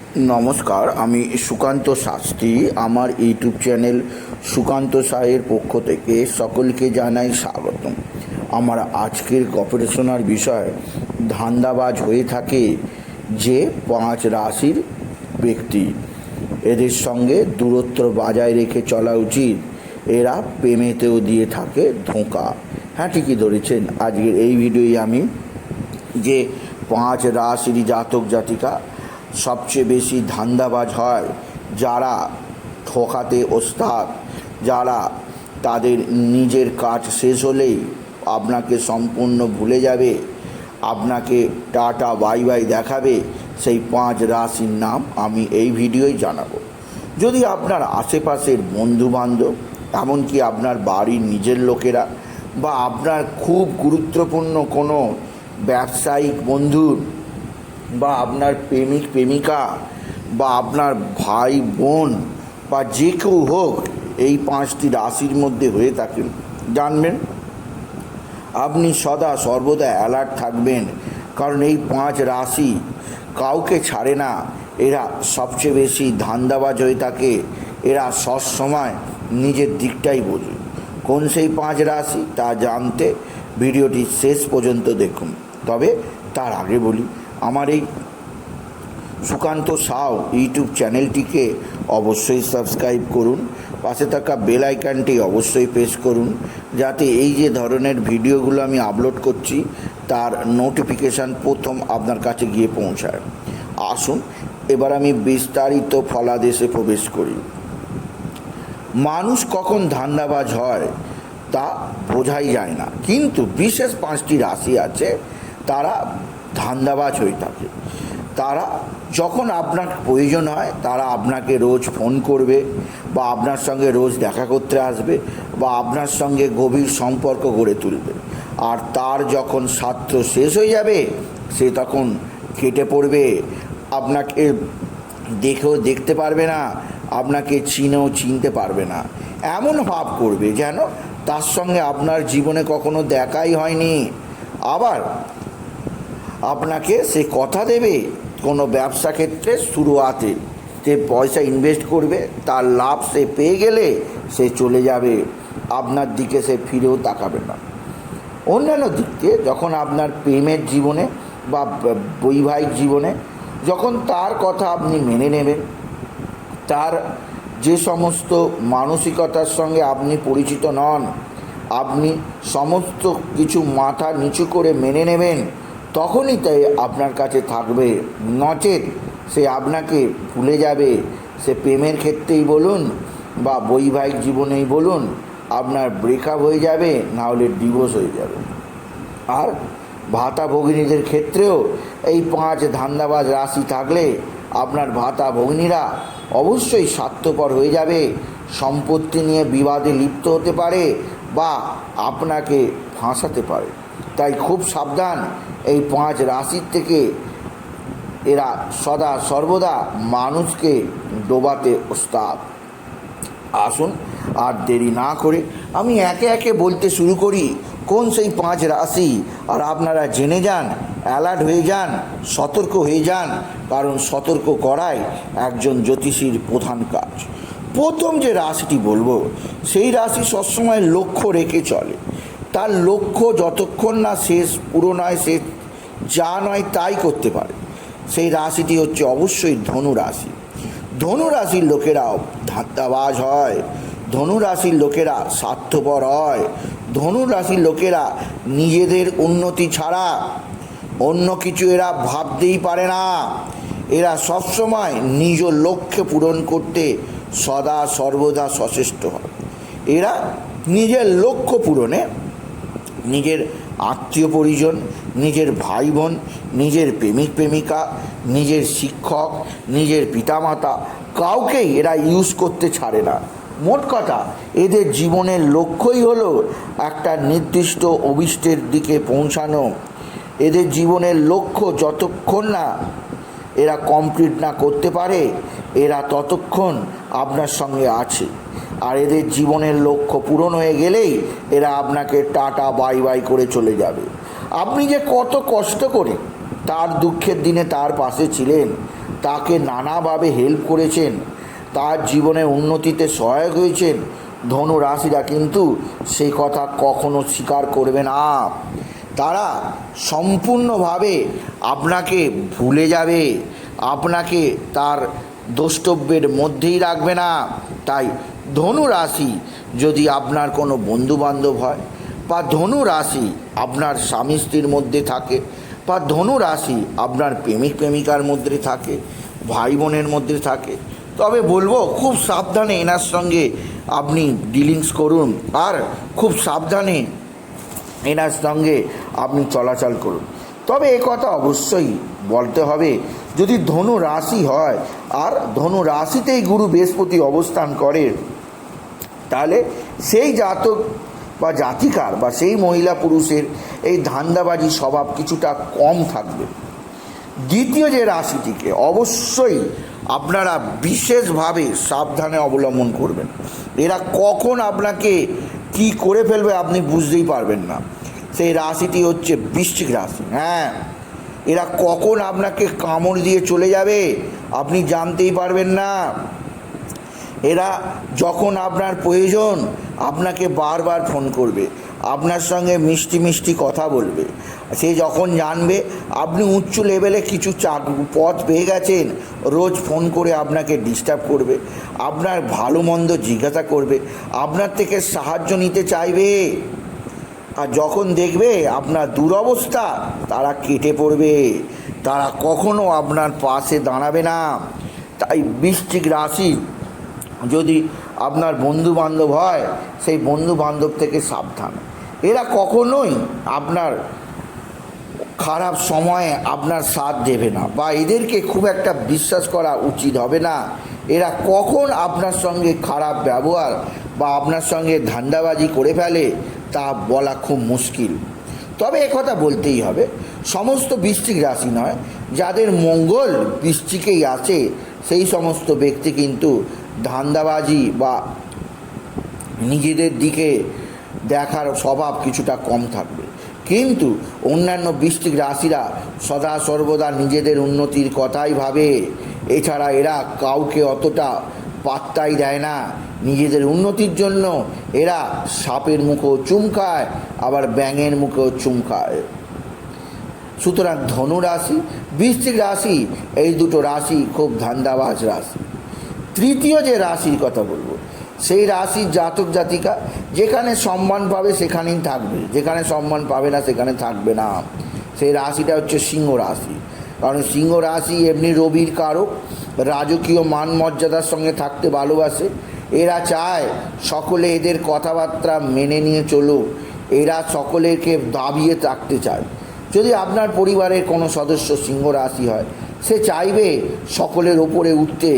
নমস্কার, আমি সুকান্ত শাস্ত্রী। আমার ইউটিউব চ্যানেল সুকান্ত সাহের পক্ষ থেকে সকলকে জানাই স্বাগতম। আমার আজকের গবেষণার বিষয় ধান্দাবাজ হয়ে থাকে যে পাঁচ রাশির ব্যক্তি। এদের সঙ্গে দূরত্ব বজায় রেখে চলা উচিত। এরা প্রেমেতেও দিয়ে থাকে ধোঁকা। হ্যাঁ ঠিকই ধরেছেন। আজকের এই ভিডিওয়ে আমি যে পাঁচ রাশির জাতক জাতিকা সবচেয়ে বেশি ধান্দাবাজ হয় যারা ঠকাতে ওস্তাদ, যারা তাদের নিজের কাজ শেষ হলেই আপনাকে সম্পূর্ণ ভুলে যাবে, আপনাকে টাটা বাই বাই দেখাবে, সেই পাঁচ রাশির নাম আমি এই ভিডিওয় জানাব। যদি আপনার আশেপাশের বন্ধু বান্ধব এমনকি আপনার বাড়ির নিজের লোকেরা বা আপনার খুব গুরুত্বপূর্ণ কোনো ব্যবসায়িক বন্ধুর বা আপনার প্রেমিক, প্রেমিকা, বা আপনার ভাই, বোন, বা যে কেউ হোক, এই পাঁচটি রাশির মধ্যে হয়ে থাকেন। জানবেন? আপনি সদা সর্বদা অ্যালার্ট থাকবেন, কারণ এই পাঁচ রাশি কাউকে ছাড়ে না। এরা সবচেয়ে বেশি ধান্দাবাজ হয়ে থাকে। এরা সবসময় নিজের দিকটাই বোঝে। কোন সেই পাঁচ রাশি? তা জানতে ভিডিওটি শেষ পর্যন্ত দেখুন। তবে তার আগে বলি আমার এই সুকান্ত সাউ ইউটিউব চ্যানেলটিকে অবশ্যই সাবস্ক্রাইব করুন। পাশে থাকা বেল আইকনটি অবশ্যই প্রেস করুন, যাতে এই যে ধরনের ভিডিওগুলো আমি আপলোড করছি, তার নোটিফিকেশান প্রথম আপনার কাছে গিয়ে পৌঁছায়। আসুন, এবার আমি বিস্তারিত ফলাদেশে প্রবেশ করি। মানুষ কখন ধান্দাবাজ হয়, তা বোঝাই যায় না। কিন্তু বিশেষ পাঁচটি রাশি আছে, তারা ধান্দাবাজ হয়ে থাকে। তারা যখন আপনার প্রয়োজন হয়, তারা আপনাকে রোজ ফোন করবে বা আপনার সঙ্গে রোজ দেখা করতে আসবে বা আপনার সঙ্গে গভীর সম্পর্ক গড়ে তুলবে। আর তার যখন স্বার্থ শেষ হয়ে যাবে, সে তখন কেটে পড়বে। আপনাকে দেখেও দেখতে পারবে না, আপনাকে চিনেও চিনতে পারবে না। এমন ভাব করবে যেন তার সঙ্গে আপনার জীবনে কখনো দেখাই হয়নি। আবার আপনাকে সে কথা দেবে, কোনো ব্যবসা ক্ষেত্রে শুরুয়াতে। সে পয়সা ইনভেস্ট করবে, তার লাভ সে পেয়ে গেলে সে চলে যাবে। আপনার দিকে সে ফিরেও তাকাবে না। অন্যান্য দিক দিয়ে যখন আপনার প্রেমের জীবনে বা বৈবাহিক জীবনে যখন তার কথা আপনি মেনে নেবেন, তার যে সমস্ত মানসিকতার সঙ্গে আপনি পরিচিত নন, আপনি সমস্ত কিছু মাথা নিচু করে মেনে নেবেন তখনই তাই আপনার কাছে থাকবে। নচেত সে আপনাকে ভুলে যাবে। সে প্রেমের ক্ষেত্রেই বলুন বা বৈবাহিক জীবনেই বলুন, আপনার ব্রেকআপ হয়ে যাবে, না হলে ডিভোর্স হয়ে যাবে। আর ভাতা ভগিনীদের ক্ষেত্রেও এই পাঁচ ধান্দাবাজ রাশি থাকলে আপনার ভাতা ভগিনীরা অবশ্যই স্বার্থপর হয়ে যাবে। সম্পত্তি নিয়ে বিবাদে লিপ্ত হতে পারে বা আপনাকে ফাঁসাতে পারে। তাই খুব সাবধান এই পাঁচ রাশির থেকে এরা সদা সর্বদা মানুষকে ডোবাতে ওস্তাদ। আসুন আর দেরি না করে আমি একে একে বলতে শুরু করি, কোন সেই পাঁচ রাশি? আর আপনারা জেনে যান, অ্যালার্ট হয়ে যান, সতর্ক হয়ে যান, কারণ সতর্ক করাই একজন জ্যোতিষীর প্রধান কাজ। প্রথম যে রাশিটি বলব, সেই রাশি সবসময় লক্ষ্য রেখে চলে। তার লক্ষ্য যতক্ষণ না শেষ পুরো নয়, সে যা নয় তাই করতে পারে। সেই রাশিটি হচ্ছে অবশ্যই ধনু রাশি ধনু রাশির ধাত্তাবাজ হয় ধনু রাশির লোকেরা স্বার্থপর হয় ধনু রাশির লোকেরা নিজেদের উন্নতি ছাড়া অন্য কিছু এরা ভাবতেই পারে না। এরা সবসময় নিজ লক্ষ্যে পূরণ করতে সদা সর্বদা সচেষ্ট হয়। এরা নিজের লক্ষ্য পূরণে নিজের আত্মীয় পরিজন, নিজের ভাই বোন নিজের প্রেমিক প্রেমিকা, নিজের শিক্ষক, নিজের পিতামাতা, কাউকেই এরা ইউজ করতে ছাড়ে না। মোট কথা, এদের জীবনের লক্ষ্যই হলো একটা নির্দিষ্ট অভিষ্টের দিকে পৌঁছানো। এদের জীবনের লক্ষ্য যতক্ষণ না এরা কমপ্লিট না করতে পারে, এরা ততক্ষণ আপনার সঙ্গে আছে। আর এদের জীবনের লক্ষ্য পূরণ হয়ে গেলেই এরা আপনাকে টাটা, বাই বাই করে চলে যাবে। আপনি যে কত কষ্ট করে তার দুঃখের দিনে তার পাশে ছিলেন, তাকে নানাভাবে হেল্প করেছেন, তার জীবনের উন্নতিতে সহায়ক হয়েছেন ধনু রাশিরা কিন্তু সেই কথা কখনো স্বীকার করবে না। তারা সম্পূর্ণভাবে আপনাকে ভুলে যাবে, আপনাকে তার দ্রষ্টব্যের মধ্যেই রাখবে না। তাই ধনু রাশি যদি আপনার কোনো বন্ধুবান্ধব হয় বা ধনু রাশি আপনার স্বামী স্ত্রীর মধ্যে থাকে বা ধনু রাশি আপনার প্রেমিক প্রেমিকার মধ্যে থাকে, ভাই বোনের মধ্যে থাকে, তবে বলব খুব সাবধানে এনার সঙ্গে আপনি ডিলিংস করুন আর খুব সাবধানে এনার সঙ্গে আপনি চলাচল করুন। তবে এ কথা অবশ্যই বলতে হবে, যদি ধনু রাশি হয় আর ধনু রাশিতেই গুরু বৃহস্পতি অবস্থান করে সেই জাতক বা জাতিকার বা সেই মহিলা পুরুষের এই ধান্দাবাজি স্বভাব কিছুটা কম থাকবে। দ্বিতীয় যে রাশিটিকে অবশ্যই আপনারা বিশেষভাবে সাবধানে অবলম্বন করবেন। এরা কখন আপনাকে কি করে ফেলবে আপনি বুঝতেই পারবেন না। সেই রাশিটি হচ্ছে বৃশ্চিক রাশি হ্যাঁ। এরা কখন আপনাকে কামড় দিয়ে চলে যাবে আপনি জানতেই পারবেন না। এরা যখন আপনার প্রয়োজন, আপনাকে বারবার ফোন করবে, আপনার সঙ্গে মিষ্টি মিষ্টি কথা বলবে। সে যখন জানবে, আপনি উচ্চ লেভেলে কিছু চাক পথ পেয়ে গেছেন, রোজ ফোন করে আপনাকে ডিস্টার্ব করবে, আপনার ভালো মন্দ জিজ্ঞাসা করবে, আপনার থেকে সাহায্য নিতে চাইবে। আর যখন দেখবে আপনার দুরবস্থা, তারা কেটে পড়বে। তারা কখনো আপনার পাশে দাঁড়াবে না। তাই বৃশ্চিক রাশি যদি আপনার বন্ধু বান্ধব হয়, সেই বন্ধু বান্ধব থেকে সাবধান। এরা কখনোই আপনার খারাপ সময়ে আপনার সাথ দেবে না বা এদেরকে খুব একটা বিশ্বাস করা উচিত হবে না। এরা কখন আপনার সঙ্গে খারাপ ব্যবহার বা আপনার সঙ্গে ধান্দাবাজি করে ফেলে, তা বলা খুব মুশকিল। তবে কথা বলতেই হবে, সমস্ত বৃশ্চিক রাশি নয়, যাদের মঙ্গল বৃষ্টিকেই আছে, সেই সমস্ত ব্যক্তি কিন্তু ধান্দাবাজি বা নিজেদের দিকে দেখার স্বভাব কিছুটা কম থাকবে। কিন্তু অন্যান্য বৃষ্টিক রাশিরা সদা সর্বদা নিজেদের উন্নতির কথাই ভাবে। এছাড়া এরা কাউকে অতটা পাত্তাই দেয় না। নিজেদের উন্নতির জন্য এরা সাপের মুখেও চুমকায়, আবার ব্যাঙের মুখেও চুমকায়। সুতরাং ধনু রাশি বৃশ্চিক রাশি, এই দুটো রাশি খুব ধান্দাবাজ রাশি। তৃতীয় যে রাশির কথা বলব, সেই রাশির জাতক জাতিকা, যেখানে সম্মান পাবে সেখানেই থাকবে। যেখানে সম্মান পাবে না সেখানে থাকবে না। সেই রাশিটা হচ্ছে সিংহ রাশি। কারণ সিংহ রাশি এমনি রবির কারক, রাজকীয় মান মর্যাদার সঙ্গে থাকতে ভালোবাসে। এরা চায় সকলে এদের কথাবার্তা মেনে নিয়ে চলো এরা সকলেকে দাবিয়ে থাকতে চায়। যদি আপনার পরিবারের কোনো সদস্য সিংহ রাশি হয় সে চাইবে সকলের ওপরে উঠতে,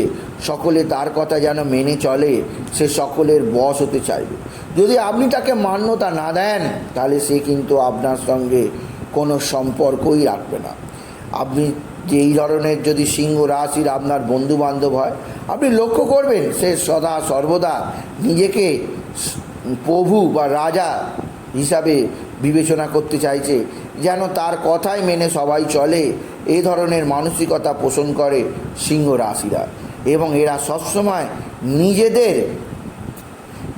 সকলে তার কথা যেন মেনে চলে, সে সকলের বশ হতে চাইবে। যদি আপনি তাকে মান্যতা না দেন, তাহলে সে কিন্তু আপনার সঙ্গে কোনো সম্পর্কই রাখবে না। আপনি যে এই ধরনের যদি সিংহ রাশির আপনার বন্ধু বান্ধব হয়, আপনি লক্ষ্য করবেন সে সদা সর্বদা নিজেকে প্রভু বা রাজা হিসাবে বিবেচনা করতে চাইছে, যেন তার কথাই মেনে সবাই চলে, এ ধরনের মানসিকতা পোষণ করে সিংহ রাশিরা। এবং এরা সবসময় নিজেদের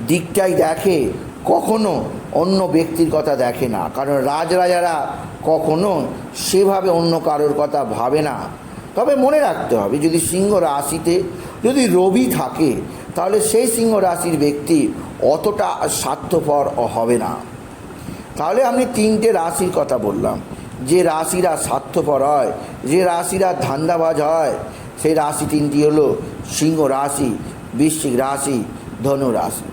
দিকটাই দেখে, কখনো অন্য ব্যক্তির কথা দেখে না। কারণ রাজরাজারা কখনো সেভাবে অন্য কারোর কথা ভাবে না। তবে মনে রাখতে হবে, যদি সিংহ রাশিতে, যদি রবি থাকে, তাহলে সেই সিংহ রাশির ব্যক্তি অতটা স্বার্থপর হবে না। তাহলে আমি তিনটে রাশির কথা বললাম। যে রাশিরা স্বার্থপর হয়, যে রাশিরা ধান্দাবাজ হয়, সেই রাশি তিনটি হলো সিংহ রাশি, বৃশ্চিক রাশি, ধনু রাশি।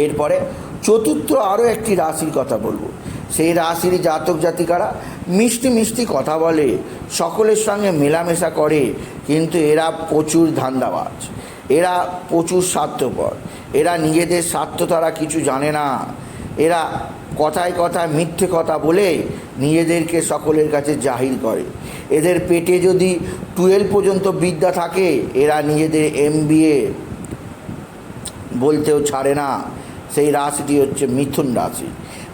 এরপরে চতুর্থ আরও একটি রাশির কথা বলব। সেই রাশির জাতক জাতিকারা মিষ্টি মিষ্টি কথা বলে, সকলের সঙ্গে মেলামেশা করে, কিন্তু এরা প্রচুর ধান্দাবাজ। এরা প্রচুর স্বার্থপর। এরা নিজেদের স্বার্থ তারা কিছু জানে না। এরা কথায় কথায় মিথ্যে কথা বলে নিজেদেরকে সকলের কাছে জাহির করে। এদের পেটে যদি টুয়েলভ পর্যন্ত বিদ্যা থাকে, এরা নিজেদের এম বলতেও ছাড়ে না। সেই রাশিটি হচ্ছে মিথুন রাশি।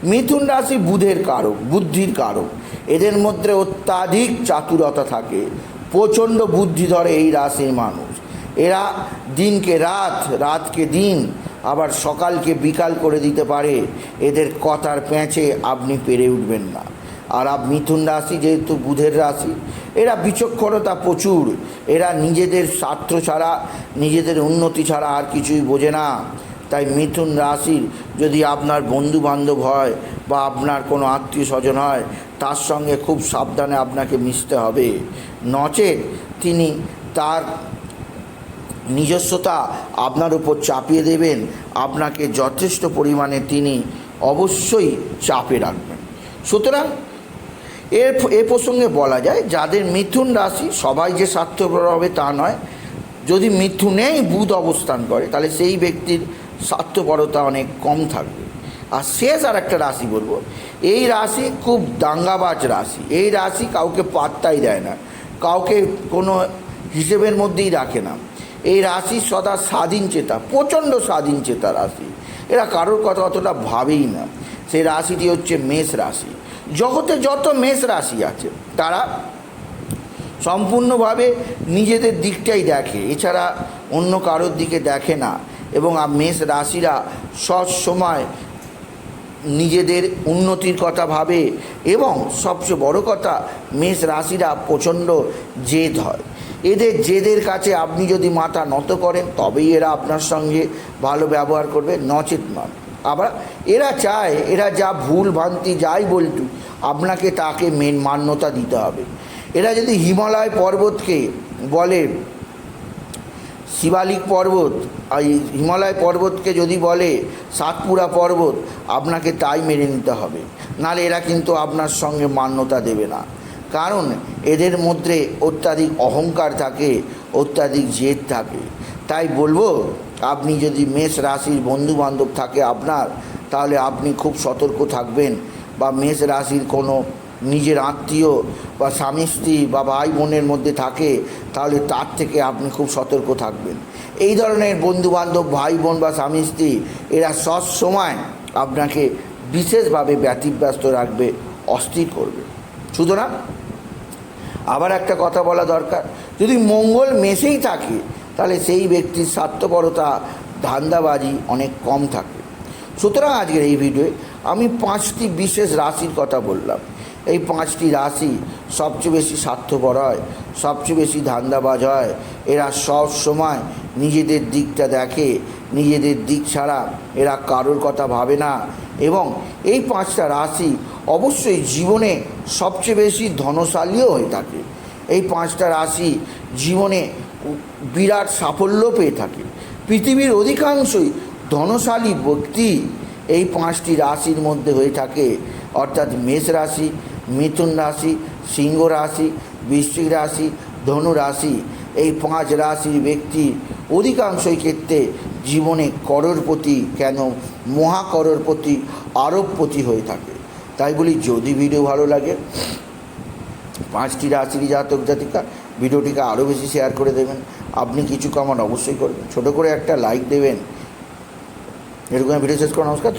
মিথুন রাশি বুধের কারক, বুদ্ধির কারক। এদের মধ্যে অত্যাধিক চাতুরতা থাকে। প্রচণ্ড বুদ্ধি ধরে এই রাশির মানুষ। এরা দিনকে রাত, রাতকে দিন আবার সকালকে বিকাল করে দিতে পারে, এদের কথার প্যাঁচে আপনি পেরে উঠবেন না। আর আপ মিথুন রাশি যেহেতু বুধের রাশি, এরা বিচক্ষণতা প্রচুর। এরা নিজেদের স্বার্থ ছাড়া, নিজেদের উন্নতি ছাড়া আর কিছুই বোঝে না। তাই মিথুন রাশির যদি আপনার বন্ধু বান্ধব হয় বা আপনার কোনো আত্মীয় স্বজন হয়, তার সঙ্গে খুব সাবধানে আপনাকে মিশতে হবে। নচেত তিনি তার নিজস্বতা আপনার উপর চাপিয়ে দেবেন, আপনাকে যথেষ্ট পরিমাণে তিনি অবশ্যই চাপে রাখবেন। সুতরাং এর এ প্রসঙ্গে বলা যায়, যাদের মিথুন রাশি, সবাই যে স্বার্থপর হবে তা নয়। যদি মিথুনেই বুধ অবস্থান করে, তাহলে সেই ব্যক্তির স্বার্থপরতা অনেক কম থাকবে। আর শেষ আর একটা রাশি বলব, এই রাশি খুব দাঙ্গাবাজ রাশি। এই রাশি কাউকে পাত্তাই দেয় না, কাউকে কোনো হিসেবের মধ্যেই রাখে না। এই রাশি সদা স্বাধীন চেতা, প্রচণ্ড স্বাধীন চেতা রাশি। এরা কারোর কথা অতটা ভাবেই না। সেই রাশিটি হচ্ছে মেষ রাশি। জগতে যত মেষ রাশি আছে, তারা সম্পূর্ণভাবে নিজেদের দিকটাই দেখে, এছাড়া অন্য কারোর দিকে দেখে না। এবং মেষ রাশিরা সব সময় নিজেদের উন্নতির কথা ভাবে এবং সবচেয়ে বড় কথা, মেষ রাশিরা প্রচণ্ড জেদ হয়। এদের জেদের কাছে আপনি যদি মাথা নত করেন, তবেই এরা আপনার সঙ্গে ভালো ব্যবহার করবে, নচেত নয় আবার এরা চায়, এরা যা ভুল ভ্রান্তি যাই বলতু আপনাকে তাকে মেন মান্যতা দিতে হবে। এরা যদি হিমালয় পর্বতকে বলে, শিবালিক পর্বত এই হিমালয় পর্বতকে যদি বলে সাতপুরা পর্বত, আপনাকে তাই মেনে নিতে হবে। নাহলে এরা কিন্তু আপনার সঙ্গে মান্যতা দেবে না। কারণ এদের মধ্যে অত্যাধিক অহংকার থাকে, অত্যাধিক জেদ থাকে। তাই বলব, আপনি যদি মেষ রাশির বন্ধু বান্ধব থাকে আপনার, তাহলে আপনি খুব সতর্ক থাকবেন বা মেষ রাশির কোনো নিজের আত্মীয় বা স্বামী, স্ত্রী বা ভাই বোনের মধ্যে থাকে, তাহলে তার থেকে আপনি খুব সতর্ক থাকবেন। এই ধরনের বন্ধুবান্ধব, ভাই বোন বা স্বামী, স্ত্রী, এরা সব সময় আপনাকে বিশেষভাবে ব্যতিব্যস্ত রাখবে, অস্থির করবে। সুতরাং আবার একটা কথা বলা দরকার। যদি মঙ্গল মেসেই থাকে, তাহলে সেই ব্যক্তির স্বার্থপরতা, ধান্দাবাজি অনেক কম থাকে। সুতরাং আজকের এই ভিডিওয়ে আমি পাঁচটি বিশেষ রাশির কথা বললাম। এই পাঁচটি রাশি সবচেয়ে বেশি স্বার্থপর হয়, সবচেয়ে বেশি ধান্দাবাজ হয়। এরা সব সময় নিজেদের দিকটা দেখে নিজেদের দিক ছাড়া এরা কারোর কথা ভাবে না। এবং এই পাঁচটা রাশি অবশ্যই জীবনে সবচেয়ে বেশি ধনশালীও হয়ে থাকে। এই পাঁচটা রাশি জীবনে বিরাট সাফল্য পেয়ে থাকে। পৃথিবীর অধিকাংশই ধনশালী ব্যক্তি এই পাঁচটি রাশির মধ্যে হয়ে থাকে। অর্থাৎ মেষ রাশি, মিথুন রাশি, সিংহ রাশি, বৃশ্চিক রাশি, ধনু রাশি। এই পাঁচ রাশির ব্যক্তি অধিকাংশই ক্ষেত্রে জীবনে করোরপতি কেন মহাকরোরপতি আরবপতি হয়ে থাকে। তাই বলি, যদি ভিডিও ভালো লাগে, পাঁচটি রাশির জাতক জাতিকা ভিডিওটিকে আরও বেশি শেয়ার করে দেবেন। আপনি কিছু কমান অবশ্যই করবেন। ছোটো করে একটা লাইক দেবেন। এরকম ভিডিও শেষ করা, নমস্কার